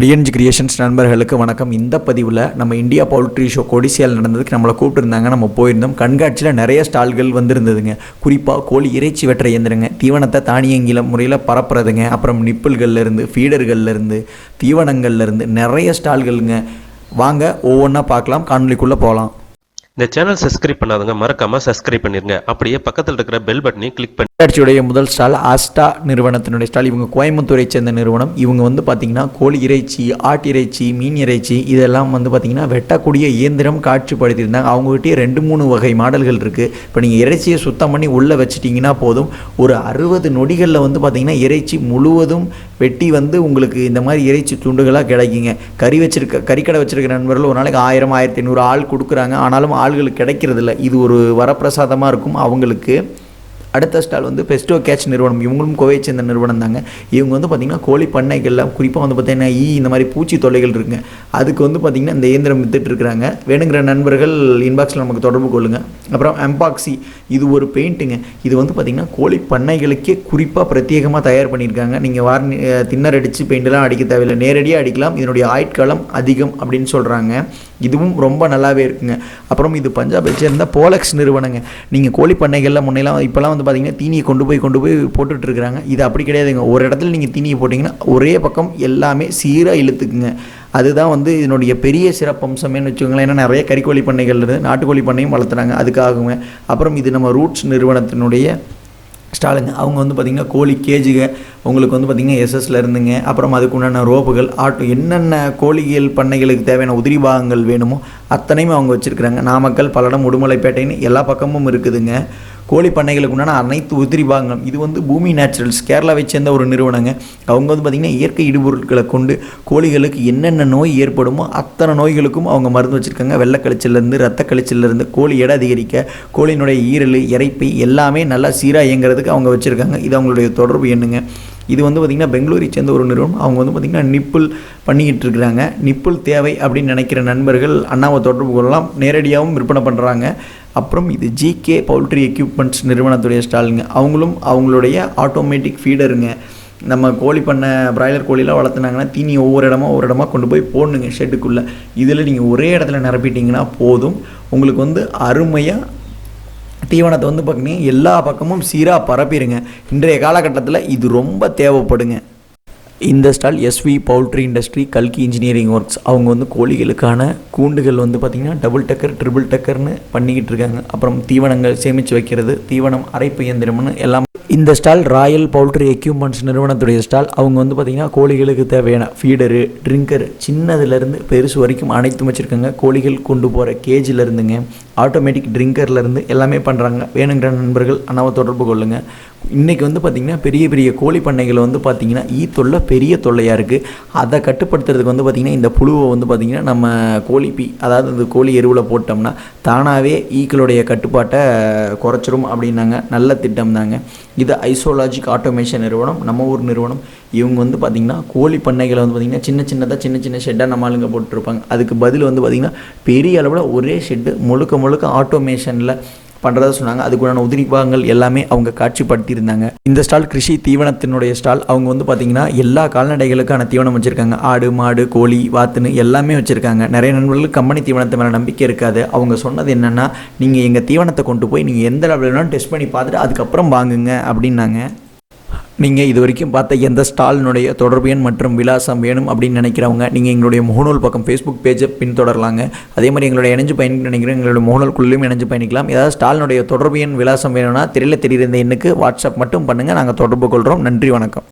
TNG creations நண்பர்களுக்கு வணக்கம். இந்த பதிவில் நம்ம இந்தியா பவுல்ட்ரி ஷோ கொடிசியால் நடந்ததுக்கு நம்மளை கூப்பிட்டுருந்தாங்க. நம்ம போயிருந்தோம். கண்காட்சியில் நிறைய ஸ்டால்கள் வந்திருந்ததுங்க. குறிப்பாக கோழி இறைச்சி வெட்டுற இயந்திரங்க தீவனத்தை தானியங்கில முறையில் பரப்புறதுங்க அப்புறம் நிப்பிள்கள்லேருந்து ஃபீடர்கள்லேருந்து தீவனங்கள்லேருந்து நிறைய ஸ்டால்களுங்க. வாங்க ஒவ்வொன்றா பார்க்கலாம். காணொலிக்குள்ளே போகலாம் இந்த சேனல் சப்ஸ்கிரைப் பண்ணாதவங்க மறக்காமல் சப்ஸ்கிரைப் பண்ணிருங்க. அப்படியே பக்கத்தில் இருக்கிற பெல் பட்டனையும் கிளிக் பண்ணி கட்சியுடைய முதல் ஸ்டால் ஆஸ்டா நிறுவனத்தினுடைய ஸ்டால். இவங்க கோயம்புத்தூரை சேர்ந்த நிறுவனம். இவங்க வந்து பார்த்திங்கன்னா கோழி இறைச்சி ஆட்டு இறைச்சி மீன் இறைச்சி இதெல்லாம் வந்து பார்த்திங்கன்னா வெட்டக்கூடிய இயந்திரம் காட்சிப்படுத்தியிருந்தாங்க. அவங்ககிட்டயே ரெண்டு மூணு வகை மாடல்கள் இருக்குது இப்போ நீங்கள் இறைச்சியை சுத்தம் பண்ணி உள்ளே வச்சிட்டிங்கன்னா போதும். ஒரு அறுபது நொடிகளில் வந்து பார்த்திங்கன்னா இறைச்சி முழுவதும் வெட்டி வந்து உங்களுக்கு இந்த மாதிரி இறைச்சி துண்டுகளாக கிடைக்குங்க. கறி வச்சிருக்க கறிக்கடை வச்சிருக்க நண்பர்கள் ஒரு நாளைக்கு ஆயிரம் ஆயிரத்தி ஐநூறு ஆள் கொடுக்குறாங்க. ஆனாலும் ஆள்களுக்கு கிடைக்கிறதில்ல. இது ஒரு வரப்பிரசாதமாக இருக்கும் அவங்களுக்கு. அடுத்த ஸ்டால் வந்து பெஸ்டோ கேட்ச் நிறுவனம் இவங்களும் கோவையை சேர்ந்த நிறுவனம் தாங்க. இவங்க வந்து பார்த்திங்கன்னா கோழி பண்ணைகளில் குறிப்பாக வந்து பார்த்திங்கன்னா ஈ இந்த மாதிரி பூச்சி தொல்லைகள் இருக்குங்க. அதுக்கு வந்து பார்த்திங்கன்னா இந்த இயந்திரம் வித்துட்டு இருக்கிறாங்க வேணுங்கிற நண்பர்கள் இன்பாக்ஸில் நமக்கு தொடர்பு கொள்ளுங்கள் அப்புறம் எம்பாக்சி இது ஒரு பெயிண்ட்டுங்க இது வந்து பார்த்திங்கன்னா கோழி பண்ணைகளுக்கே குறிப்பாக பிரத்யேகமாக தயார் பண்ணியிருக்காங்க. நீங்கள் வார்னி தின்னர் அடித்து பெயிண்டெல்லாம் அடிக்க தேவையில்லை. நேரடியாக அடிக்கலாம். இதனுடைய ஆயுட்காலம் அதிகம் அப்படின்னு சொல்கிறாங்க இதுவும் ரொம்ப நல்லாவே இருக்குங்க. அப்புறம் இது பஞ்சாபை சேர்ந்த போலக்ஸ் நிறுவனங்க. நீங்கள் கோழி பண்ணைகளில் முன்னெல்லாம் இப்போல்லாம் வந்து பார்த்தீங்கன்னா தீனியை கொண்டு போய் கொண்டு போய் போட்டுட்ருக்குறாங்க. இது அப்படி கிடையாதுங்க. ஒரு இடத்துல நீங்கள் தீனியை போட்டிங்கன்னா ஒரே பக்கம் எல்லாமே சீராக இழுத்துக்குங்க. அதுதான் வந்து இதனுடைய பெரிய சிறப்பம்சமேனு வச்சுக்கோங்களேன். ஏன்னா நிறைய கறிக்கோழி பண்ணைகள் இருந்து நாட்டுக்கோழி பண்ணையும் வளர்த்துறாங்க. அதுக்காகவுங்க அப்புறம் இது நம்ம ரூட்ஸ் நிறுவனத்தினுடைய ஸ்டாலுங்க அவங்க வந்து பார்த்திங்கன்னா கோழி கேஜுக உங்களுக்கு வந்து பார்த்திங்கன்னா எஸ்எஸ்ல இருந்துங்க. அப்புறம் அதுக்கு உண்டான ரோப்புகள் ஆட்டோ என்னென்ன கோழிகள் பண்ணைகளுக்கு தேவையான உதிரி பாகங்கள் வேணுமோ அத்தனையுமே அவங்க வச்சுருக்குறாங்க. நாமக்கல் பல்லடம் உடுமலைப்பேட்டைன்னு எல்லா பக்கமும் இருக்குதுங்க. கோழி பண்ணைகளுக்கு உண்டான அனைத்து உதிரி பாகங்களும். இது வந்து பூமி நேச்சுரல்ஸ் கேரளாவை சேர்ந்த ஒரு நிறுவனங்க. அவங்க வந்து பார்த்திங்கன்னா இயற்கை இடுபொருட்களை கொண்டு கோழிகளுக்கு என்னென்ன நோய் ஏற்படுமோ அத்தனை நோய்களுக்கும் அவங்க மருந்து வச்சுருக்காங்க. வெள்ளக்கழிச்சிலேருந்து ரத்த கழிச்சிலேருந்து கோழி எடை அதிகரிக்க கோழியினுடைய ஈரல் இறைப்பை எல்லாமே நல்லா சீராக இயங்குறதுக்கு அவங்க வச்சுருக்காங்க. இது அவங்களுடைய தொடர்பு என்னங்க இது வந்து பார்த்திங்கன்னா பெங்களூரை சேர்ந்த ஒரு நிறுவனம். அவங்க வந்து பார்த்திங்கன்னா நிப்புல் பண்ணிக்கிட்டு இருக்கிறாங்க. நிப்புல் தேவை அப்படின்னு நினைக்கிற நண்பர்கள் அண்ணாவை தொடர்பு கொள்ளலாம். நேரடியாகவும் விற்பனை பண்ணுறாங்க அப்புறம் இது ஜிகே பவுல்ட்ரி எக்யூப்மெண்ட்ஸ் நிறுவனத்துடைய ஸ்டாலுங்க. அவங்களும் அவங்களுடைய ஆட்டோமேட்டிக் ஃபீடருங்க நம்ம கோழி பண்ண பிராய்லர் கோழிலாம் வளர்த்துனாங்கன்னா தீனி ஒவ்வொரு இடமா ஒவ்வொரு இடமா கொண்டு போய் போடணுங்க ஷெட்டுக்குள்ளே இதில் நீங்கள் ஒரே இடத்துல நிரப்பிட்டீங்கன்னா போதும். உங்களுக்கு வந்து அருமையாக தீவனத்தை வந்து பார்த்தீங்கன்னா எல்லா பக்கமும் சீராக பரப்பிடுங்க இன்றைய காலகட்டத்தில் இது ரொம்ப தேவைப்படுங்க. இந்த ஸ்டால் எஸ்வி பவுல்ட்ரி இண்டஸ்ட்ரி கல்கி இன்ஜினியரிங் ஒர்க்ஸ் அவங்க வந்து கோழிகளுக்கான கூண்டுகள் வந்து பார்த்திங்கன்னா டபுள் டக்கர் ட்ரிபிள் டக்கர்னு பண்ணிக்கிட்டு இருக்காங்க. அப்புறம் தீவனங்கள் சேமித்து வைக்கிறது தீவனம் அரைப்பு இயந்திரம்னு எல்லாம். இந்த ஸ்டால் ராயல் பவுல்ட்ரி எக்யூப்மெண்ட்ஸ் நிறுவனத்துடைய ஸ்டால். அவங்க வந்து பார்த்திங்கன்னா கோழிகளுக்கு தேவையான ஃபீடரு ட்ரிங்கர் சின்னதுலேருந்து பெருசு வரைக்கும் அனைத்தும் வச்சுருக்காங்க. கோழிகள் கொண்டு போகிற கேஜிலேருந்துங்க ஆட்டோமேட்டிக் ட்ரிங்கர்லேருந்து எல்லாமே பண்ணுறாங்க வேணுங்கிற நண்பர்கள் அண்ணாவை தொடர்பு கொள்ளுங்கள் இன்றைக்கி வந்து பார்த்திங்கன்னா பெரிய பெரிய கோழி பண்ணைகள் வந்து பார்த்திங்கன்னா ஈ தொல்லை பெரிய தொல்லையாக இருக்குது அதை கட்டுப்படுத்துறதுக்கு வந்து பார்த்திங்கன்னா இந்த புழுவை வந்து பார்த்திங்கன்னா நம்ம கோழி பி அதாவது இந்த கோழி எருவில் போட்டோம்னா தானாகவே ஈக்களுடைய கட்டுப்பாட்டை குறைச்சிரும் அப்படின்னாங்க. நல்ல திட்டம் தாங்க. இது ஐசோலாஜிக் ஆட்டோமேஷன் நிறுவனம் நம்ம ஊர் நிறுவனம். இவங்க வந்து பார்த்திங்கன்னா கோழி பண்ணைகளை வந்து பார்த்திங்கன்னா சின்ன சின்னதாக சின்ன சின்ன ஷெட்டாக நம்ம ஆளுங்க போட்டுருப்பாங்க. அதுக்கு பதில் வந்து பார்த்திங்கன்னா பெரிய அளவில் ஒரே ஷெட்டு முழுக்க முழுக்க ஆட்டோமேஷனில் பண்ணுறதா சொன்னாங்க. அதுக்குள்ளான உதிரி பாகங்கள் எல்லாமே அவங்க காட்சிப்படுத்தியிருந்தாங்க. இந்த ஸ்டால் கிருஷி தீவனத்தினுடைய ஸ்டால் அவங்க வந்து பார்த்தீங்கன்னா எல்லா கால்நடைகளுக்கான தீவனம் வச்சுருக்காங்க. ஆடு மாடு கோழி வாத்துன்னு எல்லாமே வச்சுருக்காங்க. நிறைய நண்பர்களுக்கு கம்பெனி தீவனத்து மேலே நம்பிக்கை இருக்காது. அவங்க சொன்னது என்னென்னா நீங்கள் எங்கள் தீவனத்தை கொண்டு போய் நீங்கள் எந்த லெவலில் வேணாலும் டெஸ்ட் பண்ணி பார்த்துட்டு அதுக்கப்புறம் வாங்குங்க அப்படின்னாங்க. நீங்கள் இது வரைக்கும் பார்த்த எந்த ஸ்டாலினுடைய தொடர்பு எண் மற்றும் விலாசம் வேணும் அப்படின்னு நினைக்கிறவங்க நீங்கள் எங்களுடைய முகநூல் பக்கம் ஃபேஸ்புக் பேஜை பின்தொடரலாங்க. அதே மாதிரி எங்களுடைய இணைஞ்சு பயணிக்க நினைக்கிறேன் எங்களுடைய முகநூல்குள்ளேயும் இணைஞ்சு பயணிக்கலாம். ஏதாவது ஸ்டாலினுடைய தொடர்பு எண் விலாசம் வேணும்னா தெரியல தெரியுற இந்த எண்ணுக்கு வாட்ஸ்அப் மட்டும் பண்ணுங்கள் நாங்கள் தொடர்பு கொள்கிறோம் நன்றி வணக்கம்.